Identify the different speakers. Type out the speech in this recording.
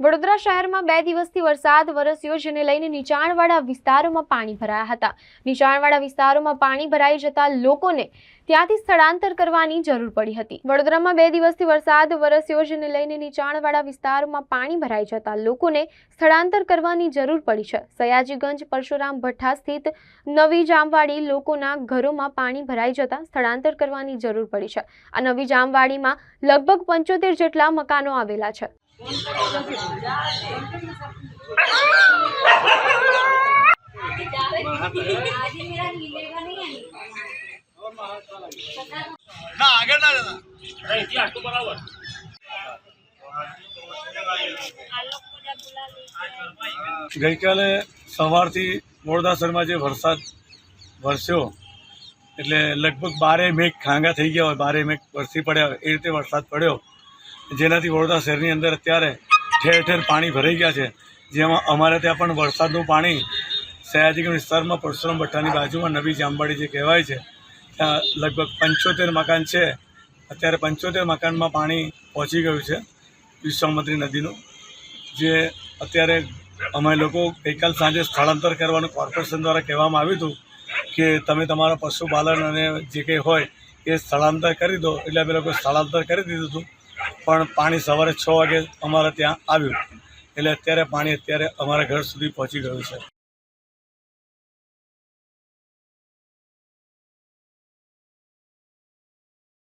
Speaker 1: વડોદરા શહેરમાં બે દિવસથી વરસાદ વરસ્યો જેને લઈને નીચાણવાળા વિસ્તારોમાં પાણી ભરાયા હતા. નીચાણવાળા વિસ્તારોમાં પાણી ભરાઈ જતા લોકોને ત્યાંથી સ્થળાંતર કરવાની જરૂર પડી હતી. વડોદરામાં બે દિવસથી વરસાદ વરસ્યો જેને લઈને નીચાણવાળા વિસ્તારોમાં પાણી ભરાઈ જતા લોકોને સ્થળાંતર કરવાની જરૂર પડી છે. સયાજીગંજ, પરશુરામ ભઠ્ઠા સ્થિત નવી જામવાડી લોકોના ઘરોમાં પાણી ભરાઈ જતા સ્થળાંતર કરવાની જરૂર પડી છે. આ નવી જામવાડીમાં લગભગ પંચોતેર જેટલા મકાનો આવેલા છે.
Speaker 2: ના, આગળ ના જતા.
Speaker 3: ગઈકાલે સવારથી મોરદાસરમાં જે વરસાદ વરસ્યો, એટલે લગભગ બારે મેઘ ખાંગા થઈ ગયા હોય બારે મેઘ વરસી પડ્યા એ રીતે વરસાદ પડ્યો. જેનાથી વડોદરા શહેરની અંદર અત્યારે ઠેર ઠેર પાણી ભરાઈ ગયા છે. જેમાં અમારે ત્યાં પણ વરસાદનું પાણી સયાજીગંજ વિસ્તારમાં, પરશુરામ ભઠ્ઠાની બાજુમાં, નવી જામવાડી જે કહેવાય છે, ત્યાં લગભગ પંચોતેર મકાન છે. અત્યારે પંચોતેર મકાનમાં પાણી પહોંચી ગયું છે વિશ્વામિત્રી નદીનું. જે અત્યારે અમે લોકો ગઈકાલ સાંજે સ્થળાંતર કરવાનું કોર્પોરેશન દ્વારા કહેવામાં આવ્યું હતું કે તમે તમારા પશુપાલન અને જે કંઈ હોય એ સ્થળાંતર કરી દો. એટલે અમે લોકો સ્થળાંતર કરી દીધું હતું. પણ પાણી સવારે છ વાગે અમારે ત્યાં આવ્યું. એટલે અત્યારે પાણી અત્યારે અમારા ઘર સુધી પહોંચી ગયું છે.